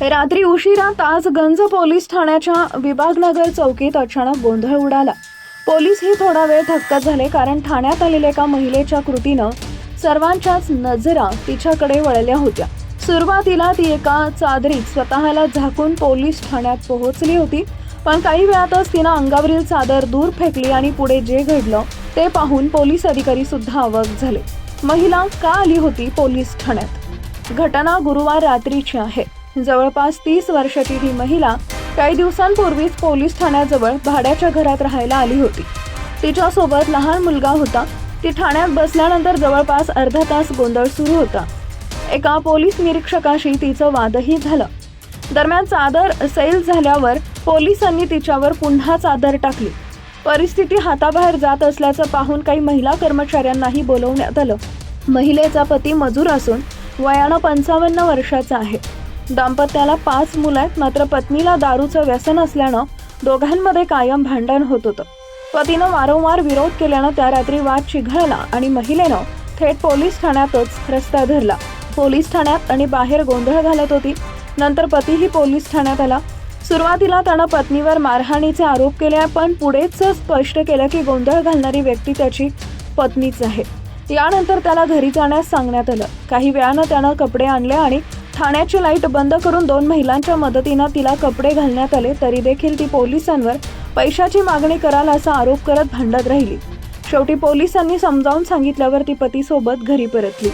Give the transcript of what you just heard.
रात्री उशिरा ताजगंज पोलीस ठाण्याच्या विभागनगर चौकीत अचानक गोंधळ उडाला. पोलीसही थोडा वेळ थक्क झाले कारण ठाण्यात आलेल्या एका महिलेच्या कृतीनं सर्वांच्याच नजरा तिच्याकडे वळल्या होत्या. सुरुवातीला ती एका चादरीत स्वतःला झाकून पोलीस ठाण्यात पोहोचली होती पण काही वेळातच तिनं अंगावरील चादर दूर फेकली आणि पुढे जे घडलं ते पाहून पोलीस अधिकारी सुद्धा अवक झाले. महिला का आली होती पोलीस ठाण्यात? घटना गुरुवार रात्रीची आहे. जवळपास तीस वर्षाची ही महिला काही दिवसांपूर्वीच पोलीस ठाण्याजवळ भाड्याच्या घरात राहायला आली होती. तिच्यासोबत लहान मुलगा होता. ती ठाण्यात बसल्यानंतर जवळपास अर्धा तास गोंधळ सुरू होता. एका पोलीस निरीक्षकाशी तिचं वादही झालं. दरम्यान चादर सैल झाल्यावर पोलिसांनी तिच्यावर पुन्हा चादर टाकली. परिस्थिती हाताबाहेर जात असल्याचं पाहून काही महिला कर्मचाऱ्यांनाही बोलवण्यात आलं. महिलेचा पती मजूर असून वयानं पंचावन्न वर्षाचा आहे. दाम्पत्याला पाच मुलं आहेत मात्र पत्नीला दारूचं व्यसन असल्यानं दोघांमध्ये कायम भांडण होत होतं. पतीनं वारंवार विरोध केल्यानं त्या रात्री वाद चिघळला आणि महिलेनं थेट पोलीस ठाण्यातच रस्ता धरला. पोलीस ठाण्यात आणि बाहेर गोंधळ घालत होती. नंतर पतीही पोलीस ठाण्यात आला. सुरुवातीला त्यानं पत्नीवर मारहाणीचे आरोप केले पण पुढेच स्पष्ट केलं की गोंधळ घालणारी व्यक्ती त्याची पत्नीच आहे. यानंतर त्याला घरी जाण्यास सांगण्यात आलं. काही वेळानं त्यानं कपडे आणले आणि ठाण्याची लाइट बंद करून दोन महिलांच्या मदतीनं तिला कपडे घालण्यात आले तरी देखील ती पोलिसांवर पैशाची मागणी कराल असा आरोप करत भांडत राहिली. शेवटी पोलिसांनी समजावून सांगितल्यावर ती पतीसोबत घरी परतली.